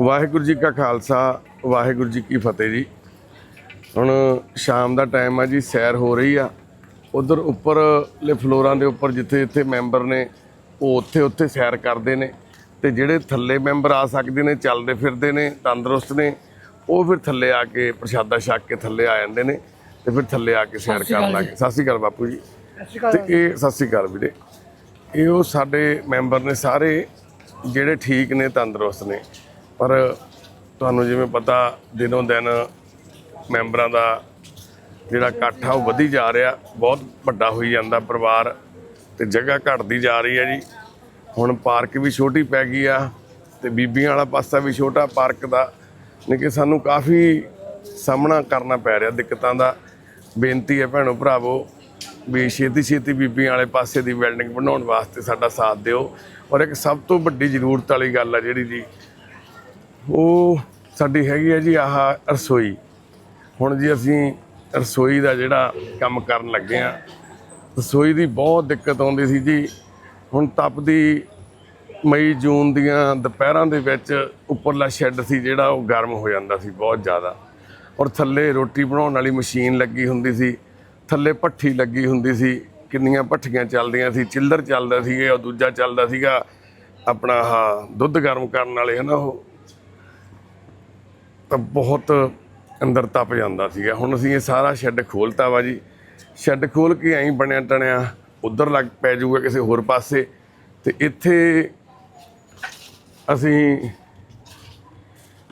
ਵਾਹਿਗੁਰੂ ਜੀ ਕਾ ਖਾਲਸਾ ਵਾਹਿਗੁਰੂ ਜੀ ਕੀ ਫਤਿਹ ਜੀ। ਹੁਣ ਸ਼ਾਮ ਦਾ ਟਾਈਮ ਆ ਜੀ ਸੈਰ ਹੋ ਰਹੀ ਆ। ਉਧਰ ਉੱਪਰਲੇ ਫਲੋਰਾਂ ਦੇ ਉੱਪਰ ਜਿੱਥੇ ਜਿੱਥੇ ਮੈਂਬਰ ਨੇ ਉਹ ਉੱਥੇ ਉੱਥੇ ਸੈਰ ਕਰਦੇ ਨੇ। ਤੇ ਜਿਹੜੇ ਥੱਲੇ ਮੈਂਬਰ ਆ ਸਕਦੇ ਨੇ ਚੱਲਦੇ ਫਿਰਦੇ ਨੇ ਤੰਦਰੁਸਤ ਨੇ ਉਹ ਫਿਰ ਥੱਲੇ ਆ ਕੇ ਪ੍ਰਸ਼ਾਦਾ ਛਕ ਕੇ ਥੱਲੇ ਆ ਜਾਂਦੇ ਨੇ ਤੇ ਫਿਰ ਥੱਲੇ ਆ ਕੇ ਸੈਰ ਕਰਨ ਲੱਗੇ ਸਤਿ ਸ਼੍ਰੀ ਅਕਾਲ ਬਾਪੂ ਜੀ। ਤੇ ਇਹ ਸਤਿ ਸ਼੍ਰੀ ਅਕਾਲ ਵੀਰੇ। ਇਹ ਉਹ ਸਾਡੇ ਮੈਂਬਰ ਨੇ ਸਾਰੇ ਜਿਹੜੇ ਠੀਕ ਨੇ ਤੰਦਰੁਸਤ ਨੇ। ਪਰ ਤੁਹਾਨੂੰ ਜਿਵੇਂ ਪਤਾ, ਦਿਨੋਂ ਦਿਨ ਮੈਂਬਰਾਂ ਦਾ ਜਿਹੜਾ ਇਕੱਠ ਆ, ਉਹ ਵਧੀ ਜਾ ਰਿਹਾ। ਬਹੁਤ ਵੱਡਾ ਹੋਈ ਜਾਂਦਾ ਪਰਿਵਾਰ ਤੇ ਜਗ੍ਹਾ ਘਟਦੀ ਜਾ ਰਹੀ ਹੈ ਜੀ। ਹੁਣ ਪਾਰਕ ਵੀ ਛੋਟੀ ਪੈ ਗਈ ਆ ਤੇ ਬੀਬੀਆਂ ਵਾਲਾ ਪਾਸਾ ਵੀ ਛੋਟਾ ਪਾਰਕ ਦਾ। ਨੇ ਕਿ ਸਾਨੂੰ ਕਾਫੀ ਸਾਹਮਣਾ ਕਰਨਾ ਪੈ ਰਿਹਾ ਦਿੱਕਤਾਂ ਦਾ। ਬੇਨਤੀ ਹੈ ਭੈਣੋ ਭਰਾਵੋ ਵੀ ਛੇਤੀ ਛੇਤੀ ਬੀਬੀਆਂ ਵਾਲੇ ਪਾਸੇ ਦੀ ਬਿਲਡਿੰਗ ਬਣਾਉਣ ਵਾਸਤੇ ਸਾਡਾ ਸਾਥ ਦਿਓ। ਔਰ ਇੱਕ ਸਭ ਤੋਂ ਵੱਡੀ ਜ਼ਰੂਰਤ ਵਾਲੀ ਗੱਲ ਆ ਜਿਹੜੀ ਜੀ ਉਹ ਸਾਡੀ ਹੈਗੀ ਹੈ ਜੀ ਆਹ ਰਸੋਈ। ਹੁਣ ਜੀ ਅਸੀਂ ਰਸੋਈ ਦਾ ਜਿਹੜਾ ਕੰਮ ਕਰਨ ਲੱਗੇ ਆ, ਰਸੋਈ ਦੀ ਬਹੁਤ ਦਿੱਕਤ ਆਉਂਦੀ ਸੀ ਜੀ। ਹੁਣ ਤਪਦੀ ਮਈ, ਜੂਨ ਦੀਆਂ ਦੁਪਹਿਰਾਂ ਦੇ ਵਿੱਚ ਉੱਪਰਲਾ ਸ਼ੈੱਡ ਸੀ ਜਿਹੜਾ ਉਹ ਗਰਮ ਹੋ ਜਾਂਦਾ ਸੀ ਬਹੁਤ ਜ਼ਿਆਦਾ। ਔਰ ਥੱਲੇ ਰੋਟੀ ਬਣਾਉਣ ਵਾਲੀ ਮਸ਼ੀਨ ਲੱਗੀ ਹੁੰਦੀ ਸੀ, ਥੱਲੇ ਭੱਠੀ ਲੱਗੀ ਹੁੰਦੀ ਸੀ, ਕਿੰਨੀਆਂ ਭੱਠੀਆਂ ਚੱਲਦੀਆਂ ਸੀ ਚਿੱਲਰ ਚੱਲਦਾ ਸੀ ਉਹ ਦੂਜਾ ਚੱਲਦਾ ਸੀਗਾ, ਆਪਣਾ ਆਹ ਦੁੱਧ ਗਰਮ ਕਰਨ ਵਾਲੇ ਹਨਾ ਉਹ। ਤਾਂ ਬਹੁਤ ਅੰਦਰ ਤਪ ਜਾਂਦਾ ਸੀਗਾ। ਹੁਣ ਅਸੀਂ ਇਹ ਸਾਰਾ ਸ਼ੈੱਡ ਖੋਲਤਾ ਵਾ ਜੀ। ਸ਼ੈੱਡ ਖੋਲ ਕੇ ਐਂ ਬਣਿਆ ਟਣਿਆ, ਉਧਰ ਲੱਗ ਪੈ ਜਾਊਗਾ ਕਿਸੇ ਹੋਰ ਪਾਸੇ। ਤੇ ਇੱਥੇ ਅਸੀਂ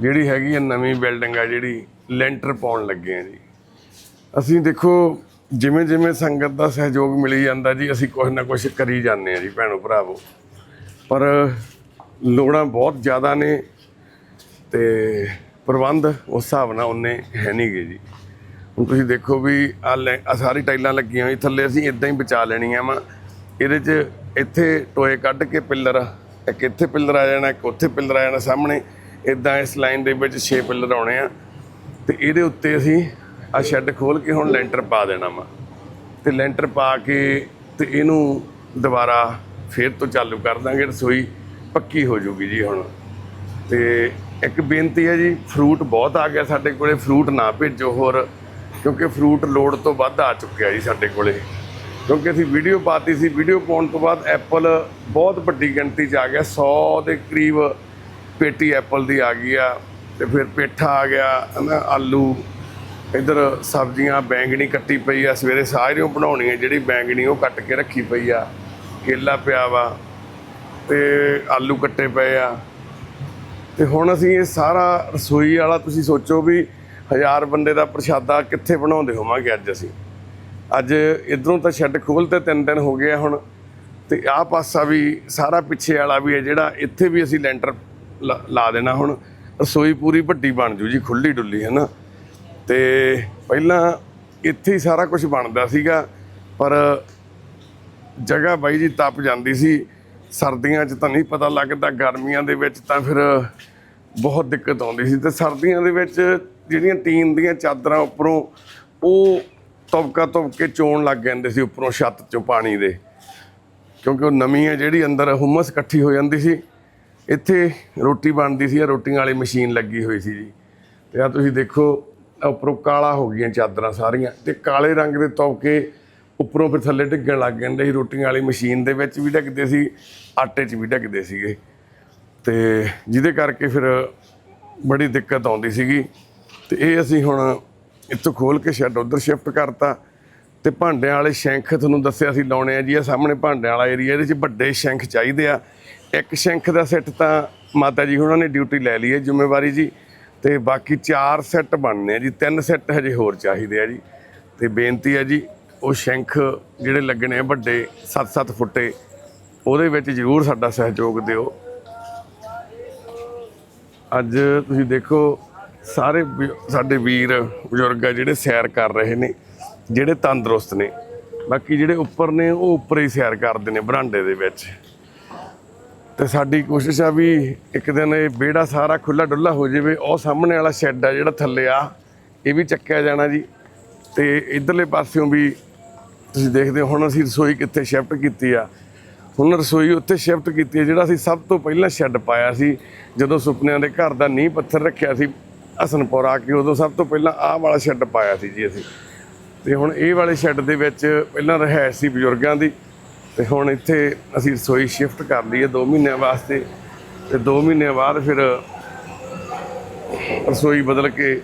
ਜਿਹੜੀ ਹੈਗੀ ਆ ਨਵੀਂ ਬਿਲਡਿੰਗ ਆ, ਜਿਹੜੀ ਲੈਂਟਰ ਪਾਉਣ ਲੱਗੇ ਆ ਜੀ। ਅਸੀਂ ਦੇਖੋ, ਜਿਵੇਂ ਜਿਵੇਂ ਸੰਗਤ ਦਾ ਸਹਿਯੋਗ ਮਿਲੀ ਜਾਂਦਾ ਜੀ, ਅਸੀਂ ਕੁਝ ਨਾ ਕੁਝ ਕਰੀ ਜਾਂਦੇ ਆ ਜੀ, ਭੈਣੋ ਭਰਾਵੋ। ਪਰ ਲੋੜਾਂ ਬਹੁਤ ਜ਼ਿਆਦਾ ਨੇ ਤੇ ਪ੍ਰਬੰਧ ਉਸ ਹਿਸਾਬ ਨਾਲ ਉਹਨੇ ਹੈ ਨਹੀਂਗੇ ਜੀ। ਹੁਣ ਤੁਸੀਂ ਦੇਖੋ ਵੀ ਆ ਆ ਸਾਰੀ ਟਾਈਲਾਂ ਲੱਗੀਆਂ ਹੋਈ ਥੱਲੇ ਅਸੀਂ ਇਦਾਂ ਹੀ ਬਚਾ ਲੈਣੀਆਂ ਵਾ। ਇਹਦੇ 'ਚ ਇੱਥੇ ਟੋਏ ਕੱਢ ਕੇ ਪਿੱਲਰ, ਇੱਕ ਇੱਥੇ ਪਿੱਲਰ ਆ ਜਾਣਾ, ਇੱਕ ਉੱਥੇ ਪਿੱਲਰ ਆ ਜਾਣਾ ਸਾਹਮਣੇ। ਇਦਾਂ ਇਸ ਲਾਈਨ ਦੇ ਵਿੱਚ 6 ਪਿੱਲਰ ਆਉਣੇ ਆ। ਤੇ ਇਹਦੇ ਉੱਤੇ ਅਸੀਂ ਆ ਸ਼ੈੱਡ ਖੋਲ ਕੇ ਹੁਣ ਲੈਂਟਰ ਪਾ ਦੇਣਾ ਵਾ। ਤੇ ਲੈਂਟਰ ਪਾ ਕੇ ਤੇ ਇਹਨੂੰ ਦੁਬਾਰਾ ਫੇਰ ਤੋਂ ਚਾਲੂ ਕਰ ਦਾਂਗੇ, ਰਸੋਈ ਪੱਕੀ ਹੋ ਜੂਗੀ ਜੀ ਹੁਣ। ਤੇ ਇੱਕ ਬੇਨਤੀ ਹੈ ਜੀ ਫਰੂਟ ਬਹੁਤ ਆ ਗਿਆ ਸਾਡੇ ਕੋਲੇ ਫਰੂਟ ਨਾ ਭੇਜੋ ਹੋਰ, ਕਿਉਂਕਿ ਫਰੂਟ ਲੋੜ ਤੋਂ ਵੱਧ ਆ ਚੁੱਕਿਆ ਜੀ ਸਾਡੇ ਕੋਲੇ। ਕਿਉਂਕਿ ਅਸੀਂ ਵੀਡੀਓ ਪਾਤੀ ਸੀ ਵੀਡੀਓ ਪਾਉਣ ਤੋਂ ਬਾਅਦ ਐਪਲ ਬਹੁਤ ਵੱਡੀ ਗਿਣਤੀ 'ਚ ਆ ਗਿਆ 100 ਦੇ ਕਰੀਬ ਪੇਟੀ ਐਪਲ ਦੀ ਆ ਗਈ ਆ, ਤੇ ਫਿਰ ਪੇਠਾ ਆ ਗਿਆ, ਹਨਾ, ਆਲੂ, ਇਧਰ ਸਬਜ਼ੀਆਂ, ਬੈਂਗਣੀ ਕੱਟੀ ਪਈ ਆ, ਸਵੇਰੇ ਸਾਰਿਆਂ ਬਣਾਉਣੀ ਹੈ ਜਿਹੜੀ ਬੈਂਗਣੀ ਉਹ ਕੱਟ ਕੇ ਰੱਖੀ ਪਈ ਆ, ਕੇਲਾ ਪਿਆ ਵਾ, ਤੇ ਆਲੂ ਕੱਟੇ ਪਏ ਆ। ਤੇ ਹੁਣ ਅਸੀਂ ਇਹ ਸਾਰਾ ਰਸੋਈ ਵਾਲਾ ਤੁਸੀਂ ਸੋਚੋ ਵੀ ਹਜ਼ਾਰ ਬੰਦੇ ਦਾ ਪ੍ਰਸ਼ਾਦਾ ਕਿੱਥੇ ਬਣਾਉਂਦੇ ਹੋਵਾਂਗੇ ਅੱਜ ਅਸੀਂ। ਅੱਜ ਇਧਰੋਂ ਤਾਂ ਸ਼ੈੱਡ ਖੋਲ ਤੇ ਤਿੰਨ ਦਿਨ ਹੋ ਗਏ ਹੁਣ। ਤੇ ਆਹ ਪਾਸਾ ਵੀ ਸਾਰਾ ਪਿੱਛੇ ਵਾਲਾ ਵੀ ਹੈ ਜਿਹੜਾ ਇੱਥੇ ਵੀ ਅਸੀਂ ਲੈਂਟਰ ਲਾ ਲਾ ਦੇਣਾ ਹੁਣ। ਰਸੋਈ ਪੂਰੀ ਵੱਡੀ ਬਣ ਜੂ ਜੀ ਖੁੱਲੀ ਡੁੱਲੀ ਹੈ ਨਾ। ਤੇ ਪਹਿਲਾਂ ਇੱਥੇ ਹੀ ਸਾਰਾ ਕੁਝ ਬਣਦਾ ਸੀਗਾ, ਪਰ ਜਗ੍ਹਾ ਬਾਈ ਜੀ ਤਪ ਜਾਂਦੀ ਸੀ। ਸਰਦੀਆਂ 'ਚ ਤਾਂ ਨਹੀਂ ਪਤਾ ਲੱਗਦਾ, ਗਰਮੀਆਂ ਦੇ ਵਿੱਚ ਤਾਂ ਫਿਰ ਬਹੁਤ ਦਿੱਕਤ ਆਉਂਦੀ ਸੀ। ਤੇ ਸਰਦੀਆਂ ਦੇ ਵਿੱਚ ਜਿਹੜੀਆਂ ਟੀਨ ਦੀਆਂ ਚਾਦਰਾਂ ਉੱਪਰੋਂ ਉਹ ਤਬਕਾ ਤਬਕ ਚੋਣ ਲੱਗ ਜਾਂਦੇ ਸੀ, ਉੱਪਰੋਂ ਛੱਤ 'ਚੋਂ ਪਾਣੀ ਦੇ। ਕਿਉਂਕਿ ਉਹ ਨਮੀ ਹੈ ਜਿਹੜੀ ਅੰਦਰ ਹੁਮਸ ਇਕੱਠੀ ਹੋ ਜਾਂਦੀ ਸੀ। ਇੱਥੇ ਰੋਟੀ ਬਣਦੀ ਸੀ ਆ ਰੋਟੀਆਂ ਵਾਲੀ ਮਸ਼ੀਨ ਲੱਗੀ ਹੋਈ ਸੀ ਜੀ। ਤੇ ਆ ਤੁਸੀਂ ਦੇਖੋ ਉੱਪਰੋਂ ਕਾਲਾ ਹੋ ਗਈਆਂ ਚਾਦਰਾਂ ਸਾਰੀਆਂ ਤੇ ਕਾਲੇ ਰੰਗ ਦੇ ਤਬਕੇ ਉੱਪਰੋਂ ਫਿਰ ਥੱਲੇ ਡਿੱਗਣ ਲੱਗ ਜਾਂਦੇ ਸੀ, ਰੋਟੀਆਂ ਵਾਲੀ ਮਸ਼ੀਨ ਦੇ ਵਿੱਚ ਵੀ ਡਿੱਗਦੇ ਸੀ, ਆਟੇ 'ਚ ਵੀ ਡਿੱਗਦੇ ਸੀਗੇ। ਤੇ ਜਿਹਦੇ ਕਰਕੇ ਫਿਰ ਬੜੀ ਦਿੱਕਤ ਆਉਂਦੀ ਸੀਗੀ। ਤੇ ਇਹ ਅਸੀਂ ਹੁਣ ਇੱਥੋਂ ਖੋਲ ਕੇ ਸ਼ੈੱਡ ਉਧਰ ਸ਼ਿਫਟ ਕਰਤਾ। ਤੇ ਭਾਂਡਿਆਂ ਵਾਲੇ ਸ਼ੈਂਖ ਤੁਹਾਨੂੰ ਦੱਸਿਆ ਸੀ, ਲਾਉਣੇ ਆ ਜੀ, ਇਹ ਸਾਹਮਣੇ ਭਾਂਡਿਆਂ ਵਾਲਾ ਏਰੀਆ ਇਹਦੇ 'ਚ ਵੱਡੇ ਸ਼ੈਂਖ ਚਾਹੀਦੇ ਆ। ਇੱਕ ਸ਼ੈਂਖ ਦਾ ਸੈੱਟ ਤਾਂ ਮਾਤਾ ਜੀ ਉਹਨਾਂ ਨੇ ਡਿਊਟੀ ਲੈ ਲਈ ਹੈ, ਜ਼ਿੰਮੇਵਾਰੀ ਜੀ। ਤੇ ਬਾਕੀ ਚਾਰ ਸੈੱਟ ਬਣਨੇ ਆ ਜੀ, ਤਿੰਨ ਸੈੱਟ ਹਜੇ ਹੋਰ ਚਾਹੀਦੇ ਆ ਜੀ। ਤੇ ਬੇਨਤੀ ਹੈ ਜੀ ਉਹ ਸ਼ੈਂਖ ਜਿਹੜੇ ਲੱਗਣੇ ਆ ਵੱਡੇ 7-7 ਫੁੱਟੇ, ਉਹਦੇ ਵਿੱਚ ਜ਼ਰੂਰ ਸਾਡਾ ਸਹਿਯੋਗ ਦਿਓ। ਅੱਜ ਤੁਸੀਂ ਦੇਖੋ, ਸਾਰੇ ਵੀ- ਸਾਡੇ ਵੀਰ ਬਜ਼ੁਰਗ ਆ ਜਿਹੜੇ ਸੈਰ ਕਰ ਰਹੇ ਨੇ, ਜਿਹੜੇ ਤੰਦਰੁਸਤ ਨੇ। ਬਾਕੀ ਜਿਹੜੇ ਉੱਪਰ ਨੇ, ਉਹ ਉੱਪਰ ਹੀ ਸੈਰ ਕਰਦੇ ਨੇ ਬਰਾਂਡੇ ਦੇ ਵਿੱਚ। ਤੇ ਸਾਡੀ ਕੋਸ਼ਿਸ਼ ਆ ਵੀ ਇੱਕ ਦਿਨ ਇਹ ਵਿਹੜਾ ਸਾਰਾ ਖੁੱਲਾ ਡੁੱਲਾ ਹੋ ਜਾਵੇ, ਉਹ ਸਾਹਮਣੇ ਵਾਲਾ ਸ਼ੈੱਡ ਆ ਜਿਹੜਾ ਥੱਲੇ ਆ, ਇਹ ਵੀ ਚੱਕਿਆ ਜਾਣਾ ਜੀ। ਤੇ ਇਧਰਲੇ ਪਾਸਿਓਂ ਵੀ ਤੁਸੀਂ ਦੇਖਦੇ ਹੋ, ਹੁਣ ਅਸੀਂ ਰਸੋਈ ਕਿੱਥੇ ਸ਼ਿਫਟ ਕੀਤੀ ਆ। ਹੁਣ ਰਸੋਈ ਉੱਥੇ ਸ਼ਿਫਟ ਕੀਤੀ ਹੈ ਜਿਹੜਾ ਅਸੀਂ ਸਭ ਤੋਂ ਪਹਿਲਾਂ ਸ਼ੈੱਡ ਪਾਇਆ ਸੀ, ਜਦੋਂ ਸੁਪਨਿਆਂ ਦੇ ਘਰ ਦਾ ਨੀਂਹ ਪੱਥਰ ਰੱਖਿਆ ਸੀ, ਹਸਨਪੁਰ ਆ ਕੇ ਉਦੋਂ ਸਭ ਤੋਂ ਪਹਿਲਾਂ ਆਹ ਵਾਲਾ ਸ਼ੈੱਡ ਪਾਇਆ ਸੀ ਜੀ ਅਸੀਂ। ਤੇ ਹੁਣ ਇਹ ਵਾਲੇ ਸ਼ੈੱਡ ਦੇ ਵਿੱਚ ਪਹਿਲਾਂ ਰਹਿائش ਸੀ ਬਜ਼ੁਰਗਾਂ ਦੀ, ਤੇ ਹੁਣ ਇੱਥੇ ਅਸੀਂ ਰਸੋਈ ਸ਼ਿਫਟ ਕਰ ਲਈ ਹੈ 2 ਮਹੀਨਿਆਂ ਵਾਸਤੇ। ਤੇ 2 ਮਹੀਨਿਆਂ ਬਾਅਦ ਫਿਰ ਰਸੋਈ ਬਦਲ ਕੇ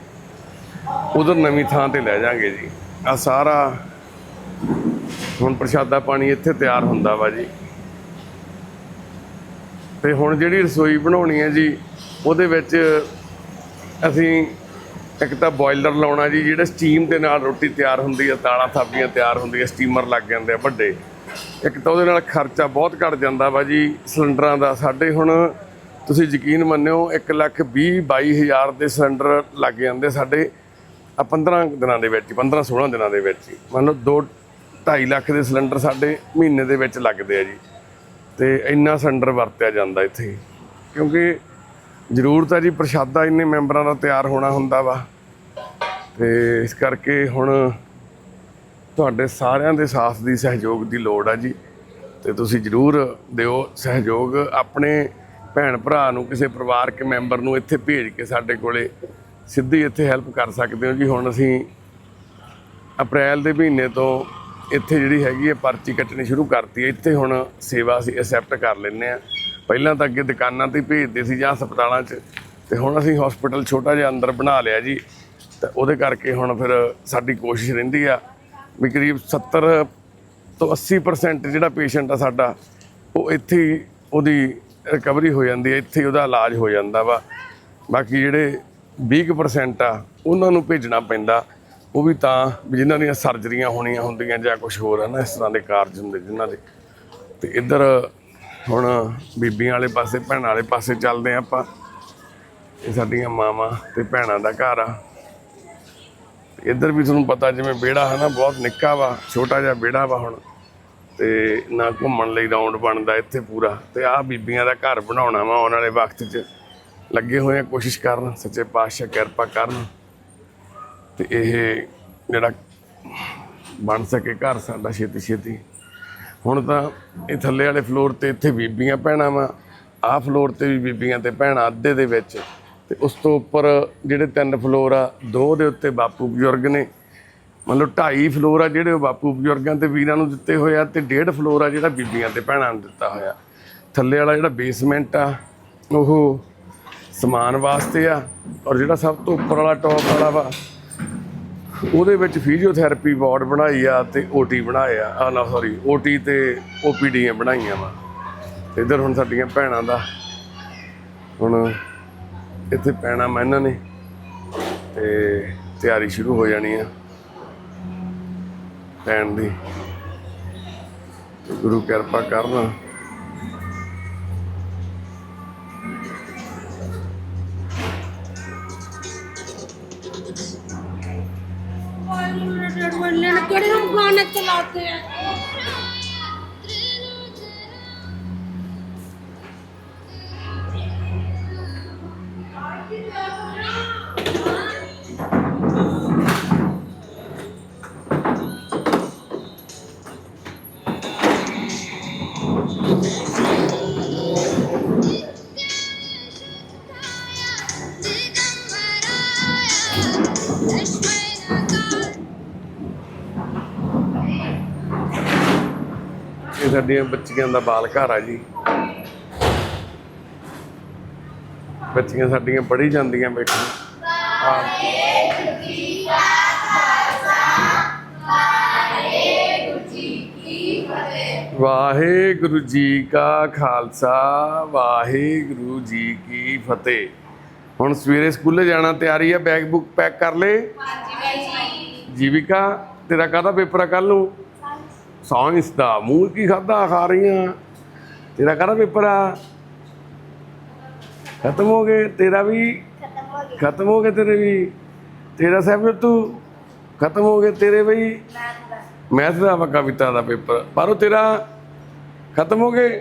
ਉਧਰ ਨਵੀਂ ਥਾਂ ਤੇ ਲੈ ਜਾਾਂਗੇ ਜੀ। ਆ ਸਾਰਾ ਹੁਣ ਪ੍ਰਸ਼ਾਦਾ ਪਾਣੀ ਇੱਥੇ ਤਿਆਰ ਹੁੰਦਾ ਵਾ ਜੀ। ਤੇ ਹੁਣ ਜਿਹੜੀ ਰਸੋਈ ਬਣਾਉਣੀ ਹੈ ਜੀ, ਉਹਦੇ ਵਿੱਚ ਅਸੀਂ ਇੱਕ ਤਾਂ ਬੋਇਲਰ ਲਾਉਣਾ ਜੀ, ਜਿਹੜਾ ਸਟੀਮ ਦੇ ਨਾਲ ਰੋਟੀ ਤਿਆਰ ਹੁੰਦੀ ਹੈ, ਦਾਲਾਂ ਥਾਪੀਆਂ ਤਿਆਰ ਹੁੰਦੀਆਂ, ਸਟੀਮਰ ਲੱਗ ਜਾਂਦੇ ਆ ਵੱਡੇ। ਇੱਕ ਤਾਂ ਉਹਦੇ ਨਾਲ ਖਰਚਾ ਬਹੁਤ ਘਟ ਜਾਂਦਾ ਵਾ ਜੀ, ਸਿਲੰਡਰਾਂ ਦਾ। ਸਾਡੇ ਹੁਣ ਤੁਸੀਂ ਯਕੀਨ ਮੰਨਿਓ 1 ਲੱਖ 20 22 ਹਜ਼ਾਰ ਦੇ ਸਿਲੰਡਰ ਲੱਗ ਜਾਂਦੇ ਸਾਡੇ ਆ 15 ਦਿਨਾਂ ਦੇ ਵਿੱਚ 15 16 ਦਿਨਾਂ ਦੇ ਵਿੱਚ ਮੰਨ ਲਓ 2 2.5 ਲੱਖ ਦੇ ਸਿਲੰਡਰ ਸਾਡੇ ਮਹੀਨੇ ਦੇ ਵਿੱਚ ਲੱਗਦੇ ਆ ਜੀ। ਤੇ ਇੰਨਾ ਸਿਲੰਡਰ ਵਰਤਿਆ ਜਾਂਦਾ ਇੱਥੇ। ਕਿਉਂਕਿ ਜ਼ਰੂਰਤ ਹੈ ਜੀ, ਪ੍ਰਸ਼ਾਦਾ ਇੰਨੇ ਮੈਂਬਰਾਂ ਦਾ ਤਿਆਰ ਹੋਣਾ ਹੁੰਦਾ ਵਾ। ਤੇ ਇਸ ਕਰਕੇ ਹੁਣ ਤੁਹਾਡੇ ਸਾਰਿਆਂ ਦੇ ਸਾਥ ਦੀ ਸਹਿਯੋਗ ਦੀ ਲੋੜ ਆ ਜੀ। ਤੇ ਤੁਸੀਂ ਜਰੂਰ ਦਿਓ ਸਹਿਯੋਗ ਆਪਣੇ ਭੈਣ ਭਰਾ ਨੂੰ, ਕਿਸੇ ਪਰਿਵਾਰਕ ਮੈਂਬਰ ਨੂੰ ਇੱਥੇ ਭੇਜ ਕੇ ਸਾਡੇ ਕੋਲੇ ਸਿੱਧੀ ਇੱਥੇ ਹੈਲਪ ਕਰ ਸਕਦੇ ਹੋ ਜੀ। ਹੁਣ ਅਸੀਂ ਅਪ੍ਰੈਲ ਦੇ ਮਹੀਨੇ ਤੋਂ ਇੱਥੇ ਜਿਹੜੀ ਹੈਗੀ ਹੈ ਪਰਚੀ ਕੱਟਣੀ ਸ਼ੁਰੂ ਕਰਤੀ ਹੈ। ਇੱਥੇ ਹੁਣ ਸੇਵਾ ਅਸੀਂ ਐਕਸੈਪਟ ਕਰ ਲੈਂਦੇ ਆ ਪਹਿਲਾਂ ਤਾਂ ਅੱਗੇ ਦੁਕਾਨਾਂ ਤੇ ਭੇਜਦੇ ਸੀ ਜਾਂ ਹਸਪਤਾਲਾਂ 'ਚ। ਤੇ ਹੁਣ ਅਸੀਂ ਹਸਪੀਟਲ ਛੋਟਾ ਜਿਹਾ ਅੰਦਰ ਬਣਾ ਲਿਆ ਜੀ। ਤਾਂ ਉਹਦੇ ਕਰਕੇ ਹੁਣ ਫਿਰ ਸਾਡੀ ਕੋਸ਼ਿਸ਼ ਰਹਿੰਦੀ ਆ ਵੀ ਕਰੀਬ 70 ਤੋਂ 80% ਜਿਹੜਾ ਪੇਸ਼ੈਂਟ ਆ ਸਾਡਾ, ਉਹ ਇੱਥੇ ਹੀ ਉਹਦੀ ਰਿਕਵਰੀ ਹੋ ਜਾਂਦੀ ਹੈ ਇੱਥੇ ਉਹਦਾ ਇਲਾਜ ਹੋ ਜਾਂਦਾ ਵਾ। ਬਾਕੀ ਜਿਹੜੇ 20% ਆ, ਉਹਨਾਂ ਨੂੰ ਭੇਜਣਾ ਪੈਂਦਾ। ਉਹ ਵੀ ਤਾਂ ਵੀ ਜਿਨ੍ਹਾਂ ਦੀਆਂ ਸਰਜਰੀਆਂ ਹੋਣੀਆਂ ਹੁੰਦੀਆਂ ਜਾਂ ਕੁਝ ਹੋਰ ਹੈ ਨਾ, ਇਸ ਤਰ੍ਹਾਂ ਦੇ ਕਾਰਜ ਹੁੰਦੇ ਜਿਨ੍ਹਾਂ ਦੇ। ਤੇ ਇੱਧਰ ਹੁਣ ਬੀਬੀਆਂ ਵਾਲੇ ਪਾਸੇ, ਭੈਣਾਂ ਵਾਲੇ ਪਾਸੇ ਚੱਲਦੇ ਆ ਆਪਾਂ। ਇਹ ਸਾਡੀਆਂ ਮਾਵਾਂ ਤੇ ਭੈਣਾਂ ਦਾ ਘਰ ਆ। ਇੱਧਰ ਵੀ ਤੁਹਾਨੂੰ ਪਤਾ ਜਿਵੇਂ ਵਿਹੜਾ ਹੈ ਨਾ, ਬਹੁਤ ਨਿੱਕਾ ਵਾ, ਛੋਟਾ ਜਿਹਾ ਵਿਹੜਾ ਵਾ ਹੁਣ। ਤੇ ਨਾ ਘੁੰਮਣ ਲਈ ਰਾਉਂਡ ਬਣਦਾ ਇੱਥੇ ਪੂਰਾ। ਤੇ ਆਹ ਬੀਬੀਆਂ ਦਾ ਘਰ ਬਣਾਉਣਾ ਵਾ, ਆਉਣ ਵਾਲੇ ਵਕਤ 'ਚ। ਲੱਗੇ ਹੋਏ ਆ ਕੋਸ਼ਿਸ਼ ਕਰਨ, ਸੱਚੇ ਪਾਤਸ਼ਾਹ ਕਿਰਪਾ ਕਰਨ। ਤੇ ਇਹ ਜਿਹੜਾ ਬਣ ਸਕੇ ਘਰ ਸਾਡਾ ਛੇਤੀ ਛੇਤੀ। ਹੁਣ ਤਾਂ ਇਹ ਥੱਲੇ ਵਾਲੇ ਫਲੋਰ ਤੇ ਇੱਥੇ ਬੀਬੀਆਂ ਭੈਣਾਂ ਵਾ, ਆਹ ਫਲੋਰ ਤੇ ਵੀ ਬੀਬੀਆਂ ਤੇ ਭੈਣਾਂ ਅੱਧੇ ਦੇ ਵਿੱਚ। ਤੇ ਉਸ ਤੋਂ ਉੱਪਰ ਜਿਹੜੇ ਤਿੰਨ ਫਲੋਰ ਆ, ਦੋ ਦੇ ਉੱਤੇ ਬਾਪੂ ਬਜ਼ੁਰਗ ਨੇ। ਮਤਲਬ ਢਾਈ ਫਲੋਰ ਆ ਜਿਹੜੇ ਉਹ ਬਾਪੂ ਬਜ਼ੁਰਗਾਂ ਤੇ ਵੀਰਾਂ ਨੂੰ ਦਿੱਤੇ ਹੋਏ ਆ ਤੇ ਡੇਢ ਫਲੋਰ ਆ ਜਿਹੜਾ ਬੀਬੀਆਂ ਤੇ ਭੈਣਾਂ ਨੂੰ ਦਿੱਤਾ ਹੋਇਆ। ਥੱਲੇ ਵਾਲਾ ਜਿਹੜਾ ਬੇਸਮੈਂਟ ਆ, ਉਹ ਸਮਾਨ ਵਾਸਤੇ ਆ ਔਰ ਜਿਹੜਾ ਸਭ ਤੋਂ ਉੱਪਰ ਵਾਲਾ ਟੌਪ ਵਾਲਾ ਵਾ ਉਹਦੇ ਵਿੱਚ ਫਿਜ਼ੀਓਥੈਰੇਪੀ ਵਾਰਡ ਬਣਾਈ ਆ ਤੇ ਓਟੀ ਬਣਾਇਆ ਆ। ਨਾ ਸੌਰੀ ਓਟੀ ਤੇ ਓਪੀਡੀਆਂ ਬਣਾਈਆਂ ਵਾ। ਤੇ ਇੱਧਰ ਹੁਣ ਸਾਡੀਆਂ ਭੈਣਾਂ ਦਾ, ਹੁਣ ਇੱਥੇ ਪੈਣਾ ਮੈਂ ਇਹਨਾਂ ਨੇ, ਤੇ ਤਿਆਰੀ ਸ਼ੁਰੂ ਹੋ ਜਾਣੀ ਆ ਪੈਣ ਦੀ। ਗੁਰੂ ਕਿਰਪਾ ਕਰਨ। எல்லாத்தையும் ਇਹ ਸਾਡੀਆਂ ਬੱਚੀਆਂ ਦਾ ਬਾਲ ਘਰ ਆ ਜੀ। ਬੱਚੀਆਂ ਸਾਡੀਆਂ ਪੜ੍ਹੀ ਜਾਂਦੀਆਂ ਬੈਠੀਆਂ। ਹਾਂ ਵਾਹਿਗੁਰੂ ਜੀ ਕਾ ਖਾਲਸਾ ਵਾਹਿਗੁਰੂ ਜੀ ਕੀ ਫਤਿਹ। ਹੁਣ ਸਵੇਰੇ ਸਕੂਲੇ ਜਾਣਾ ਤਿਆਰੀ ਆ ਬੈਗ ਬੁੱਕ ਪੈਕ ਕਰ ਲੈ। ਜੀਵਿਕਾ ਤੇਰਾ ਕਾਹਦਾ ਪੇਪਰ ਆ ਕੱਲ ਨੂੰ? ਸਾਇੰਸ ਦਾ ਮੂੰਹ ਕੀ ਖਾਦਾ ਖਾ ਰਹੀਆਂ? ਤੇਰਾ ਕਾਹਦਾ ਪੇਪਰ ਆ? ਖਤਮ ਹੋ ਗਏ ਤੇਰਾ ਵੀ? ਖਤਮ ਹੋ ਗਏ। ਤੇਰੇ ਵੀ? ਤੇਰਾ ਸਾਹਿਬ ਤੂੰ ਖਤਮ ਹੋ ਗਏ ਤੇਰੇ ਬਈ? ਮੈਥ ਦਾ ਵਾ ਕਵਿਤਾ ਦਾ ਪੇਪਰ। ਪਰ ਉਹ ਤੇਰਾ? ਖਤਮ ਹੋ ਗਏ?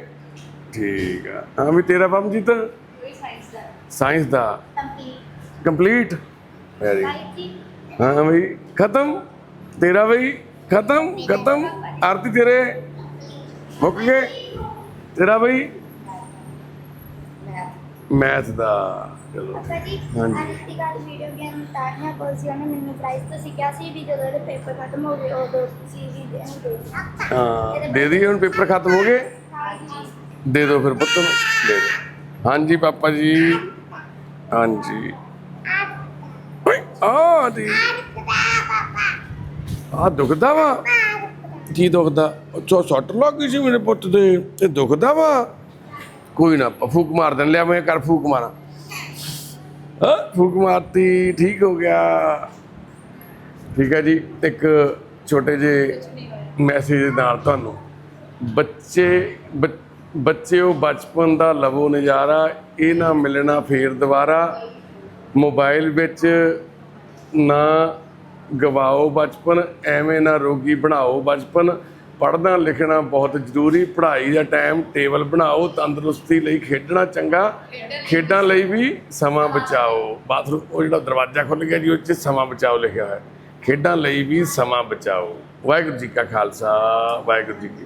ਠੀਕ ਆ। ਹਾਂ ਵੀ ਤੇਰਾ ਬੰਮਜੀਤ ਸਾਇੰਸ ਦਾ? ਕੰਪਲੀਟ ਵੈਰੀ ਹਾਂ ਬਈ। ਖਤਮ? ਤੇਰਾ ਬਈ? ਖਤਮ ਖਤਮ। ਆਰਤੀ ਤੇਰੇ ਮੁੱਕ ਗਏ। ਤੇਰਾ ਬਈ ਮੈਥ ਦਾ। ਚਲੋ। ਜੀ ਹਾਂਜੀ। ਗੱਲ ਵੀਡੀਓ ਗੇਮ ਤਾਰਨਾ ਕੋਲ ਸੀ ਉਹਨੇ ਮੈਨੂੰ ਪ੍ਰਾਈਜ਼ ਤੁਸੀਂ ਕਿਹਾ ਸੀ ਵੀ ਜਦੋਂ ਇਹਦੇ ਪੇਪਰ ਖਤਮ ਹੋ ਗਏ ਉਦੋਂ ਤੁਸੀਂ ਵੀ ਦੇਣ। ਦੇ ਹਾਂ ਦੇ ਦਈਏ ਹੁਣ ਪੇਪਰ ਖਤਮ ਹੋ ਗਏ? ਦੇ ਦਿਓ ਫਿਰ ਪੁੱਤ ਨੂੰ ਦੇ ਦਿਓ ਹਾਂਜੀ ਪਾਪਾ ਜੀ। ਹਾਂਜੀ। ਓਏ ਆ ਦੀ ਆ ਦੁਖਦਾ ਵਾ? ਕੀ ਦੁਖਦਾ? ਅੱਛਾ ਸੱਟ ਲੱਗ ਗਈ ਸੀ ਮੇਰੇ ਪੁੱਤ ਦੇ। ਇਹ ਦੁਖਦਾ ਵਾ? ਕੋਈ ਨਾ ਫੂਕ ਮਾਰ ਦੇਣ ਲਿਆ ਮੈਂ ਕਰ ਫੂਕ ਮਾਰਾਂ। ਹਾਂ? ਫੂਕ ਮਾਰਤੀ, ਠੀਕ ਹੋ ਗਿਆ। ਠੀਕ ਹੈ ਜੀ, ਇੱਕ ਛੋਟੇ ਜਿਹੇ ਮੈਸੇਜ ਦੇ ਨਾਲ ਤੁਹਾਨੂੰ। ਬੱਚੇ, ਬ- ਬੱਚਿਓ, ਬਚਪਨ ਦਾ ਲਵੋ ਨਜ਼ਾਰਾ, ਇਹ ਨਾ ਮਿਲਣਾ ਫੇਰ ਦੁਬਾਰਾ। ਮੋਬਾਈਲ ਵਿੱਚ ਨਾ ਗਵਾਓ ਬਚਪਨ, ਐਵੇਂ ਨਾ ਰੋਗੀ ਬਣਾਓ ਬਚਪਨ। ਪੜ੍ਹਨਾ ਲਿਖਣਾ ਬਹੁਤ ਜ਼ਰੂਰੀ, ਪੜ੍ਹਾਈ ਦਾ ਟਾਈਮ ਟੇਬਲ ਬਣਾਓ, ਤੰਦਰੁਸਤੀ ਲਈ ਖੇਡਣਾ ਚੰਗਾ, ਖੇਡਾਂ ਲਈ ਵੀ ਸਮਾਂ ਬਚਾਓ। ਬਾਥਰੂਮ, ਉਹ ਜਿਹੜਾ ਦਰਵਾਜ਼ਾ ਖੁੱਲ ਗਿਆ ਜੀ, ਉਹ 'ਚ ਸਮਾਂ ਬਚਾਓ ਲਿਖਿਆ ਹੋਇਆ। ਖੇਡਾਂ ਲਈ ਵੀ ਸਮਾਂ ਬਚਾਓ। ਵਾਹਿਗੁਰੂ ਜੀ ਕਾ ਖਾਲਸਾ, ਵਾਹਿਗੁਰੂ ਜੀ ਕੀ